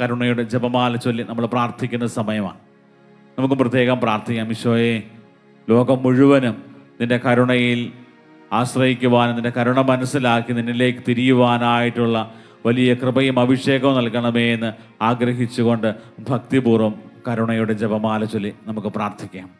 കരുണയുടെ ജപമാല ചൊല്ലി നമ്മൾ പ്രാർത്ഥിക്കുന്ന സമയമാണ്. നമുക്ക് പ്രത്യേകം പ്രാർത്ഥിക്കാം. ഈശോയെ ലോകം മുഴുവനും നിന്റെ കരുണയിൽ ആശ്രയിക്കുവാനും നിന്റെ കരുണ മനസ്സിലാക്കി നിന്നിലേക്ക് തിരിയുവാനായിട്ടുള്ള വലിയ കൃപയും അഭിഷേകവും നൽകണമേ എന്ന് ആഗ്രഹിച്ചുകൊണ്ട് ഭക്തിപൂർവം കരുണയുടെ ജപമാല ചൊല്ലി നമുക്ക് പ്രാർത്ഥിക്കാം.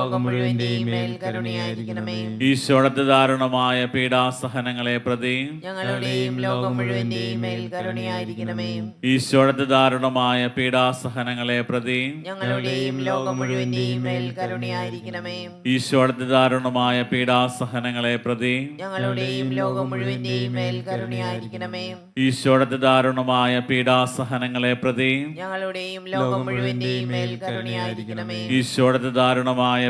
ലോകം മുഴുവന്റെയും മേൽ കരുണയായിരിക്കണമേ. ദാരുണമായ പീഡാസഹനങ്ങളെ പ്രതി ഞങ്ങളുടെയും ലോകം മുഴുവന്റെയും മേൽ കരുണയായിരിക്കണമേ. ദാരുണമായ പീഡാസഹനങ്ങളെ പ്രതി ഞങ്ങളുടെയും ലോകം മുഴുവന്റെയും മേൽ കരുണയായിരിക്കണമേ. ദാരുണമായ പീഡാസഹനങ്ങളെ പ്രതി ഞങ്ങളുടെയും ലോകം മുഴുവന്റെയും മേൽ കരുണയായിരിക്കണമേ. ഈശോയുടെ ദാരുണമായ പീഡാസഹനങ്ങളെ പ്രതി ഞങ്ങളുടെയും ലോകം മുഴുവന്റെയും മേൽ കരുണയായിരിക്കണമേ. ദാരുണമായ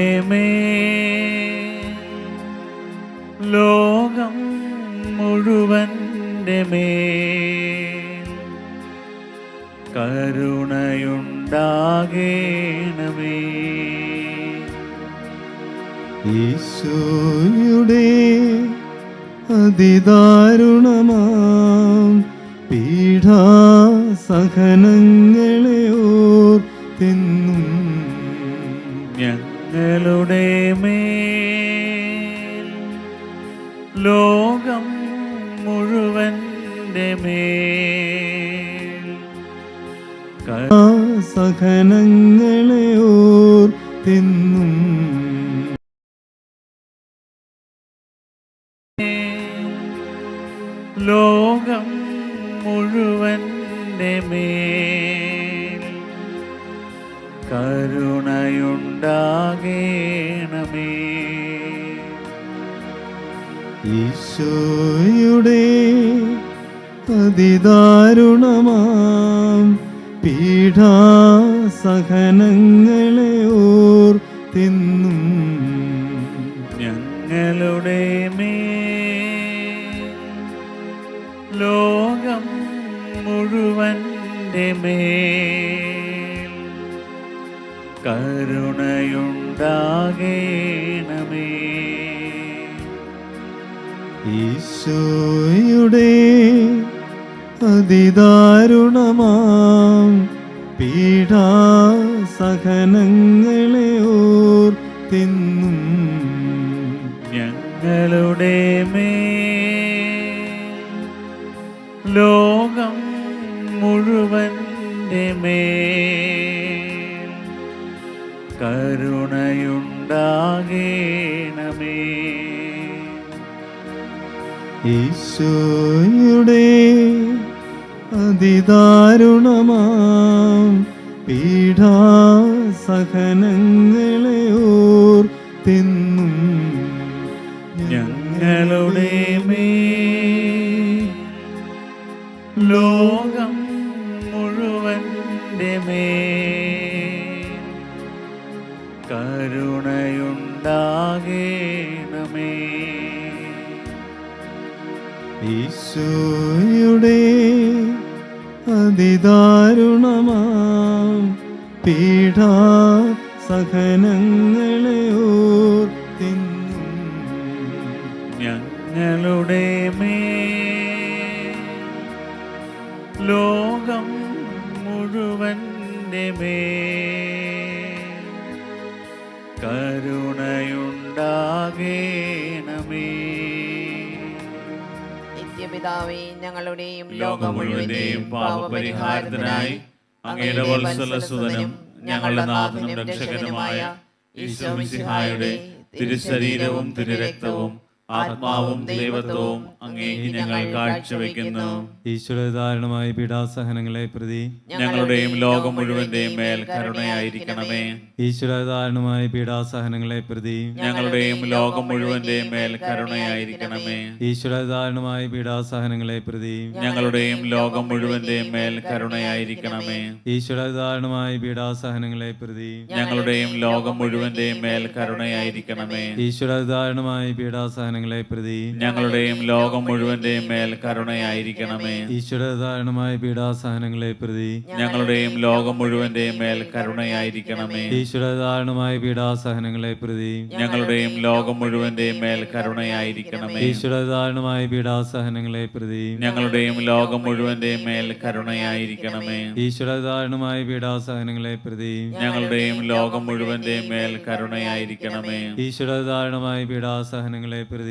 ഈശോയുടെ അതിദാരുണമാം പീഠാ സഹനങ്ങളെ ഓർത്തെന്നും ഞങ്ങളുടെ മേൽ. ലോകം മുഴുവന്റെ ആ സഹനങ്ങളെ ഓർത്തെന്നും ഈശോയുടെ അതിദാരുണമാം പീഠാ സഹനങ്ങളെ തിന്നും. ഞങ്ങളുടെ മേ ലോകം മുഴുവന്റെ മേ കരുണയുണ്ടാകേണമേ. ഈശോയുടെ അതിദാരുണമാം പീഡാ സഹനങ്ങളെ തിന്നും ഞങ്ങളുടെ ഈശോയുടെ അതിദാരുണമാം പീഠാസഹനങ്ങളെ ഓർ ഓർത്തെന്നും അതിദാരുണമാം. പീഠാ സഹനങ്ങളെ ഓർത്തെന്നും ഞങ്ങളുടെ മേ ലോകം മുഴുവന്റെ മേ കരുണയുണ്ടാകേണമേ. നിത്യപിതാവേ ഞങ്ങളുടെയും ലോകം മുഴുവന്റെയും പാപപരിഹാരത്തിനായി അങ്ങയുടെ വത്സലസുതനും ഞങ്ങളുടെ നാഥനും രക്ഷകനുമായ ഈശോ മിശിഹായുടെ തിരുശരീരവും തിരുരക്തവും ആത്മാവും ദൈവത്വവും അങ്ങേക്ക് ഞങ്ങൾ കാഴ്ചവെക്കുന്നു. ഈശ്വരധാരണമായ പീഡാസഹനങ്ങളെ പ്രതി ഞങ്ങളുടെയും ലോകം മുഴുവന്റെയും മേൽ കരുണയായിരിക്കണമേ. ഈശ്വരധാരണമായ പീഡാസഹനങ്ങളെ പ്രതി ഞങ്ങളുടെയും ലോകം മുഴുവന്റെയും മേൽ കരുണയായിരിക്കണമേ. ഈശ്വരധാരണമായ പീഡാസഹനങ്ങളെ പ്രതി ഞങ്ങളുടെയും ലോകം മുഴുവന്റെയും മേൽ കരുണയായിരിക്കണമേ. ഈശ്വരധാരണമായ പീഡാസഹനങ്ങളെ പ്രതി ഞങ്ങളുടെയും ലോകം മുഴുവന്റെയും മേൽ കരുണയായിരിക്കണമേ. ഈശ്വരധാരണമായ പീഡാസഹനങ്ങളെ പ്രതി ഞങ്ങളുടെയും ലോകം മുഴുവന്റെയും മേൽ കരുണയായിരിക്കണമേ. ഈശ്വരധാരണമായ പീഡാസഹനങ്ങളെ പ്രതി ഞങ്ങളുടെയും ലോകം മുഴുവന്റെയും മേൽ കരുണയായിരിക്കണമേ. ഈശ്വരധാരണമായ പീഡാസഹനങ്ങളെ പ്രതി ഞങ്ങളുടെയും ലോകം മുഴുവന്റെയും മേൽ കരുണയായിരിക്കണമേ. ഈശ്വരധാരണമായ പീഡാസഹനങ്ങളെ പ്രതി ഞങ്ങളുടെയും ലോകം മുഴുവന്റെയും മേൽ കരുണയായിരിക്കണമേ. ഈശ്വരധാരണമായ പീഡാസഹനങ്ങളെ പ്രതി ഞങ്ങളുടെയും ലോകം മുഴുവന്റെയും മേൽ കരുണയായിരിക്കണമേ. ഈശ്വരധാരണമായ പീഡാസഹനങ്ങളെ പ്രതി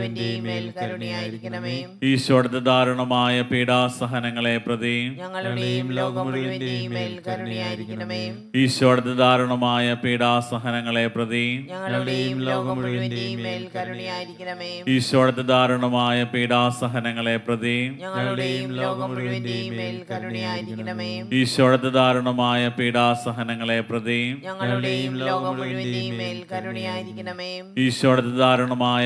മുഴുവന്റെയും മേൽ കരുണയായിരിക്കണമേ. ഈശോയുടെ ദാരുണമായ പീഡാസഹനങ്ങളെ പ്രതി ഞങ്ങളുടെയും ലോകം മുഴുവന്റെയും മേൽ കരുണയായിരിക്കണമേ. ദാരുണമായ പീഡാസഹനങ്ങളെ പ്രതി ഞങ്ങളുടെയും ലോകം മുഴുവന്റെയും മേൽ കരുണയായിരിക്കണമേ. ദാരുണമായ പീഡാസഹനങ്ങളെ പ്രതി ഞങ്ങളുടെയും ലോകം മുഴുവന്റെയും മേൽ കരുണയായിരിക്കണമേ. ദാരുണമായ പീഡാസഹനങ്ങളെ പ്രതി ഞങ്ങളുടെയും ലോകം മുഴുവന്റെയും മേൽ കരുണയായിരിക്കണമേ. ദാരുണമായ